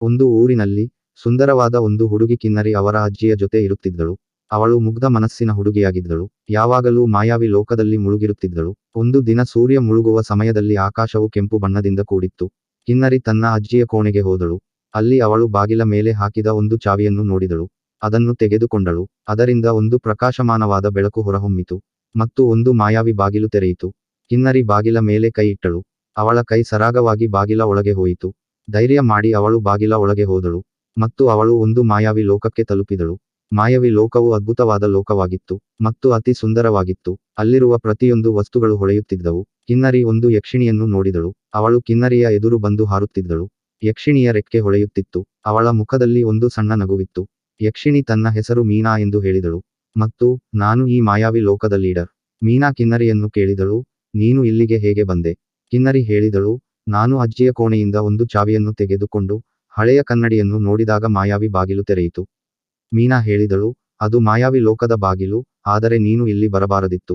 ಒಂದು ಊರಿನಲ್ಲಿ ಸುಂದರವಾದ ಒಂದು ಹುಡುಗಿ ಕಿನ್ನರಿ ಅವರ ಅಜ್ಜಿಯ ಜೊತೆ ಇರುತ್ತಿದ್ದಳು. ಅವಳು ಮುಗ್ಧ ಮನಸ್ಸಿನ ಹುಡುಗಿಯಾಗಿದ್ದಳು. ಯಾವಾಗಲೂ ಮಾಯಾವಿ ಲೋಕದಲ್ಲಿ ಮುಳುಗಿರುತ್ತಿದ್ದಳು. ಒಂದು ದಿನ ಸೂರ್ಯ ಮುಳುಗುವ ಸಮಯದಲ್ಲಿ ಆಕಾಶವು ಕೆಂಪು ಬಣ್ಣದಿಂದ ಕೂಡಿತ್ತು. ಕಿನ್ನರಿ ತನ್ನ ಅಜ್ಜಿಯ ಕೋಣೆಗೆ ಹೋದಳು. ಅಲ್ಲಿ ಅವಳು ಬಾಗಿಲ ಮೇಲೆ ಹಾಕಿದ ಒಂದು ಚಾವಿಯನ್ನು ನೋಡಿದಳು. ಅದನ್ನು ತೆಗೆದುಕೊಂಡಳು. ಅದರಿಂದ ಒಂದು ಪ್ರಕಾಶಮಾನವಾದ ಬೆಳಕು ಹೊರಹೊಮ್ಮಿತು. ಮತ್ತು ಒಂದು ಮಾಯಾವಿ ಬಾಗಿಲು ತೆರೆಯಿತು. ಕಿನ್ನರಿ ಬಾಗಿಲ ಮೇಲೆ ಕೈ ಇಟ್ಟಳು. ಅವಳ ಕೈ ಸರಾಗವಾಗಿ ಬಾಗಿಲ ಒಳಗೆ ಹೋಯಿತು. ಧೈರ್ಯ ಮಾಡಿ ಅವಳು ಬಾಗಿಲ ಒಳಗೆ ಹೋದಳು. ಮತ್ತು ಅವಳು ಒಂದು ಮಾಯಾವಿ ಲೋಕಕ್ಕೆ ತಲುಪಿದಳು. ಮಾಯವಿ ಲೋಕವು ಅದ್ಭುತವಾದ ಲೋಕವಾಗಿತ್ತು ಮತ್ತು ಅತಿ ಸುಂದರವಾಗಿತ್ತು. ಅಲ್ಲಿರುವ ಪ್ರತಿಯೊಂದು ವಸ್ತುಗಳು ಹೊಳೆಯುತ್ತಿದ್ದವು. ಕಿನ್ನರಿ ಒಂದು ಯಕ್ಷಿಣಿಯನ್ನು ನೋಡಿದಳು. ಅವಳು ಕಿನ್ನರಿಯ ಎದುರು ಬಂದು ಹಾರುತ್ತಿದ್ದಳು. ಯಕ್ಷಿಣಿಯ ರೆಕ್ಕೆ ಹೊಳೆಯುತ್ತಿತ್ತು. ಅವಳ ಮುಖದಲ್ಲಿ ಒಂದು ಸಣ್ಣ ನಗುವಿತ್ತು. ಯಕ್ಷಿಣಿ ತನ್ನ ಹೆಸರು ಮೀನಾ ಎಂದು ಹೇಳಿದಳು. ಮತ್ತು, ನಾನು ಈ ಮಾಯಾವಿ ಲೋಕದ ಲೀಡರ್. ಮೀನಾ ಕಿನ್ನರಿಯನ್ನು ಕೇಳಿದಳು. ನೀನು ಇಲ್ಲಿಗೆ ಹೇಗೆ ಬಂದೆ? ಕಿನ್ನರಿ ಹೇಳಿದಳು. ನಾನು ಅಜ್ಜಿಯ ಕೋಣೆಯಿಂದ ಒಂದು ಚಾವಿಯನ್ನು ತೆಗೆದುಕೊಂಡು ಹಳೆಯ ಕನ್ನಡಿಯನ್ನು ನೋಡಿದಾಗ ಮಾಯಾವಿ ಬಾಗಿಲು ತೆರೆಯಿತು. ಮೀನಾ ಹೇಳಿದಳು, ಅದು ಮಾಯಾವಿ ಲೋಕದ ಬಾಗಿಲು, ಆದರೆ ನೀನು ಇಲ್ಲಿ ಬರಬಾರದಿತ್ತು.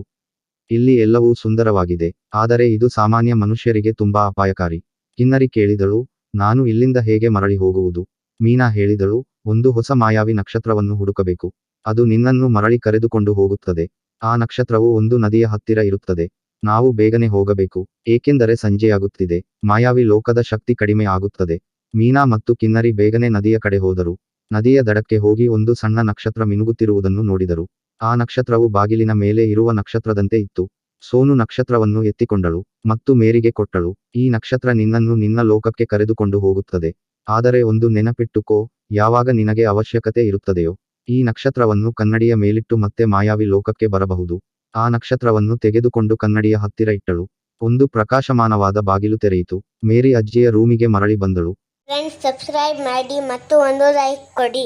ಇಲ್ಲಿ ಎಲ್ಲವೂ ಸುಂದರವಾಗಿದೆ, ಆದರೆ ಇದು ಸಾಮಾನ್ಯ ಮನುಷ್ಯರಿಗೆ ತುಂಬಾ ಅಪಾಯಕಾರಿ. ಕಿನ್ನರಿ ಕೇಳಿದಳು, ನಾನು ಇಲ್ಲಿಂದ ಹೇಗೆ ಮರಳಿ ಹೋಗುವುದು? ಮೀನಾ ಹೇಳಿದಳು, ಒಂದು ಹೊಸ ಮಾಯಾವಿ ನಕ್ಷತ್ರವನ್ನು ಹುಡುಕಬೇಕು. ಅದು ನಿನ್ನನ್ನು ಮರಳಿ ಕರೆದುಕೊಂಡು ಹೋಗುತ್ತದೆ. ಆ ನಕ್ಷತ್ರವು ಒಂದು ನದಿಯ ಹತ್ತಿರ ಇರುತ್ತದೆ. ನಾವು ಬೇಗನೆ ಹೋಗಬೇಕು, ಏಕೆಂದರೆ ಸಂಜೆಯಾಗುತ್ತಿದೆ ಮಾಯಾವಿ ಲೋಕದ ಶಕ್ತಿ ಕಡಿಮೆ ಆಗುತ್ತದೆ. ಮೀನಾ ಮತ್ತು ಕಿನ್ನರಿ ಬೇಗನೆ ನದಿಯ ಕಡೆ ಹೋದರು. ನದಿಯ ದಡಕ್ಕೆ ಹೋಗಿ ಒಂದು ಸಣ್ಣ ನಕ್ಷತ್ರ ಮಿನುಗುತ್ತಿರುವುದನ್ನು ನೋಡಿದರು. ಆ ನಕ್ಷತ್ರವು ಬಾಗಿಲಿನ ಮೇಲೆ ಇರುವ ನಕ್ಷತ್ರದಂತೆ ಇತ್ತು. ಸೋನು ನಕ್ಷತ್ರವನ್ನು ಎತ್ತಿಕೊಂಡಳು ಮತ್ತು ಮೇರಿಗೆ ಕೊಟ್ಟಳು. ಈ ನಕ್ಷತ್ರ ನಿನ್ನನ್ನು ನಿನ್ನ ಲೋಕಕ್ಕೆ ಕರೆದುಕೊಂಡು ಹೋಗುತ್ತದೆ. ಆದರೆ ಒಂದು ನೆನಪಿಟ್ಟುಕೋ ಯಾವಾಗ ನಿನಗೆ ಅವಶ್ಯಕತೆ ಇರುತ್ತದೆಯೋ. ಈ ನಕ್ಷತ್ರವನ್ನು ಕನ್ನಡಿಯ ಮೇಲಿಟ್ಟು ಮತ್ತೆ ಮಾಯಾವಿ ಲೋಕಕ್ಕೆ ಬರಬಹುದು. ಆ ನಕ್ಷತ್ರವನ್ನು ತೆಗೆದುಕೊಂಡು ಕನ್ನಡಿಯ ಹತ್ತಿರ ಇಟ್ಟಳು. ಒಂದು ಪ್ರಕಾಶಮಾನವಾದ ಬಾಗಿಲು ತೆರೆಯಿತು. ಮೇರಿ ಅಜ್ಜಿಯ ರೂಮಿಗೆ ಮರಳಿ ಬಂದಳು. ಫ್ರೆಂಡ್ಸ್ ಸಬ್ಸ್ಕ್ರೈಬ್ ಮಾಡಿ ಮತ್ತು ಒಂದು ಲೈಕ್ ಕೊಡಿ.